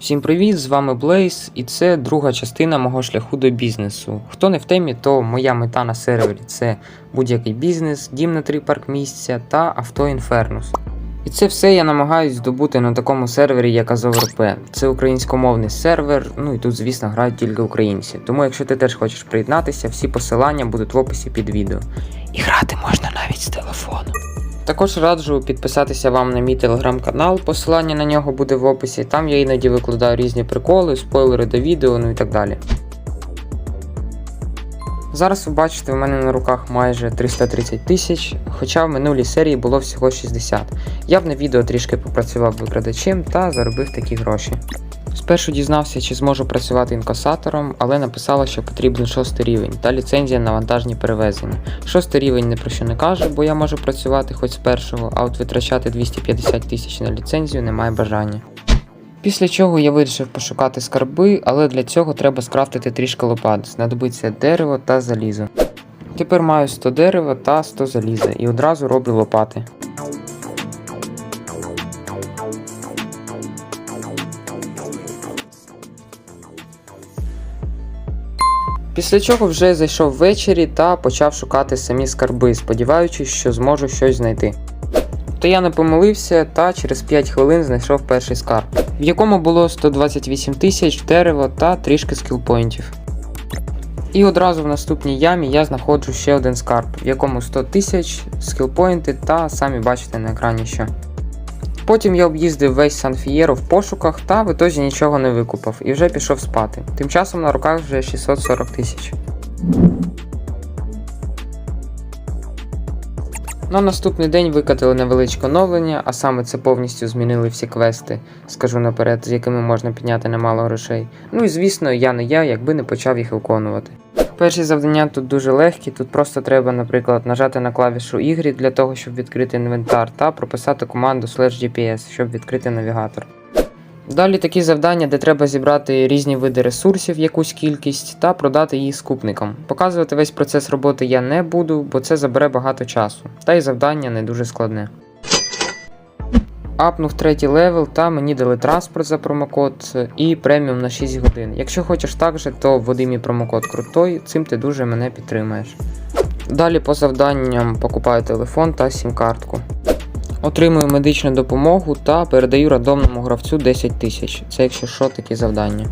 Всім привіт! З вами Blaze, і це друга частина мого шляху до бізнесу. Хто не в темі, то моя мета на сервері це будь-який бізнес, дім на три паркмісця та авто Інфернус. І це все я намагаюсь здобути на такому сервері, як AzovRP. Це українськомовний сервер, ну і тут, звісно, грають тільки українці. Тому, якщо ти теж хочеш приєднатися, всі посилання будуть в описі під відео. І грати можна навіть з телефону. Також раджу підписатися вам на мій телеграм-канал, посилання на нього буде в описі. Там я іноді викладаю різні приколи, спойлери до відео, ну і так далі. Зараз ви бачите, в мене на руках майже 330 тисяч, хоча в минулій серії було всього 60. Я в на відео трішки попрацював викрадачем та заробив такі гроші. Спершу дізнався, чи зможу працювати інкасатором, але написало, що потрібен шостий рівень та ліцензія на вантажні перевезення. Шостий рівень не про що не каже, бо я можу працювати хоч з першого, а от витрачати 250 тисяч на ліцензію немає бажання. Після чого я вирішив пошукати скарби, але для цього треба скрафтити трішки лопат, знадобиться дерево та залізо. Тепер маю 100 дерева та 100 заліза і одразу роблю лопати. Після чого вже зайшов ввечері та почав шукати самі скарби, сподіваючись, що зможу щось знайти. То я не помилився та через 5 хвилин знайшов перший скарб, в якому було 128 тисяч дерева та трішки скілпоінтів. І одразу в наступній ямі я знаходжу ще один скарб, в якому 100 тисяч, скілпоінти та самі бачите на екрані що. Потім я об'їздив весь Сан Фієро в пошуках та в ітозі нічого не викупав і вже пішов спати. Тим часом на руках вже 640 тисяч. На наступний день викатили невеличке оновлення, а саме це повністю змінили всі квести, скажу наперед, з якими можна підняти немало грошей. Ну і звісно, я не я, якби не почав їх виконувати. Перші завдання тут дуже легкі, тут просто треба, наприклад, нажати на клавішу Y для того, щоб відкрити інвентар, та прописати команду slash GPS, щоб відкрити навігатор. Далі такі завдання, де треба зібрати різні види ресурсів, якусь кількість, та продати їх скупникам. Показувати весь процес роботи я не буду, бо це забере багато часу, та й завдання не дуже складне. Апнув третій левел та мені дали транспорт за промокод і преміум на 6 годин. Якщо хочеш так же, то вводи мій промокод крутой, цим ти дуже мене підтримаєш. Далі по завданням покупаю телефон та сім-картку. Отримую медичну допомогу та передаю рандомному гравцю 10 тисяч. Це якщо що, такі завдання.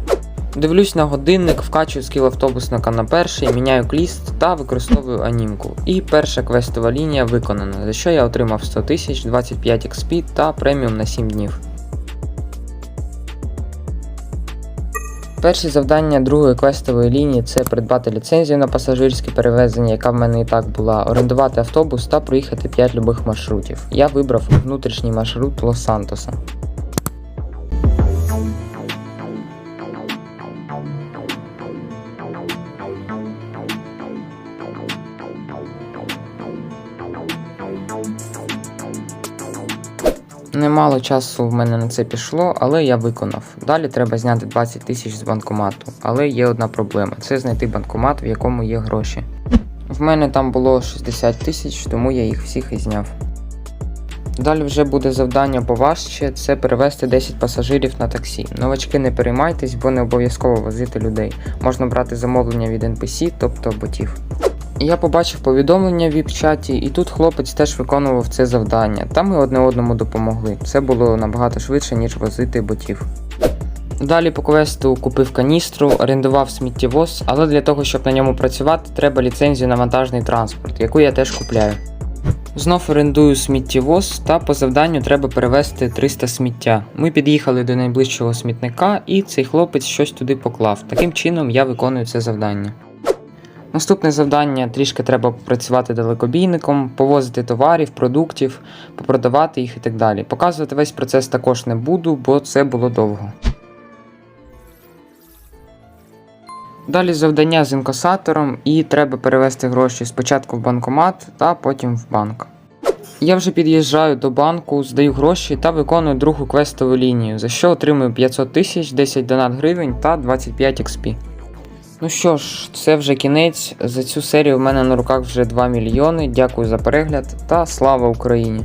Дивлюсь на годинник, вкачую скіл автобусника на перший, міняю кліст та використовую анімку. І перша квестова лінія виконана, за що я отримав 100 тисяч, 25 XP та преміум на 7 днів. Перші завдання другої квестової лінії це придбати ліцензію на пасажирське перевезення, яка в мене і так була, орендувати автобус та проїхати 5 любих маршрутів. Я вибрав внутрішній маршрут Лос-Сантоса. Немало часу в мене на це пішло, але я виконав. Далі треба зняти 20 тисяч з банкомату. Але є одна проблема: це знайти банкомат, в якому є гроші. В мене там було 60 тисяч, тому я їх всіх і зняв. Далі вже буде завдання поважче це перевезти 10 пасажирів на таксі. Новачки не переймайтесь, бо не обов'язково возити людей. Можна брати замовлення від NPC, тобто ботів. Я побачив повідомлення в віп-чаті, і тут хлопець теж виконував це завдання. Там ми одне одному допомогли. Це було набагато швидше, ніж возити ботів. Далі по квесту купив каністру, орендував сміттєвоз, але для того, щоб на ньому працювати, треба ліцензію на вантажний транспорт, яку я теж купляю. Знов орендую сміттєвоз, та по завданню треба перевезти 300 сміття. Ми під'їхали до найближчого смітника, і цей хлопець щось туди поклав. Таким чином я виконую це завдання. Наступне завдання трішки треба попрацювати далекобійником, повозити товарів, продуктів, попродавати їх і так далі. Показувати весь процес також не буду, бо це було довго. Далі завдання з інкасатором і треба перевести гроші спочатку в банкомат та потім в банк. Я вже під'їжджаю до банку, здаю гроші та виконую другу квестову лінію, за що отримую 500 тисяч, 10 донат гривень та 25 XP. Ну що ж, це вже кінець. За цю серію в мене на руках вже 2 мільйони. Дякую за перегляд та слава Україні!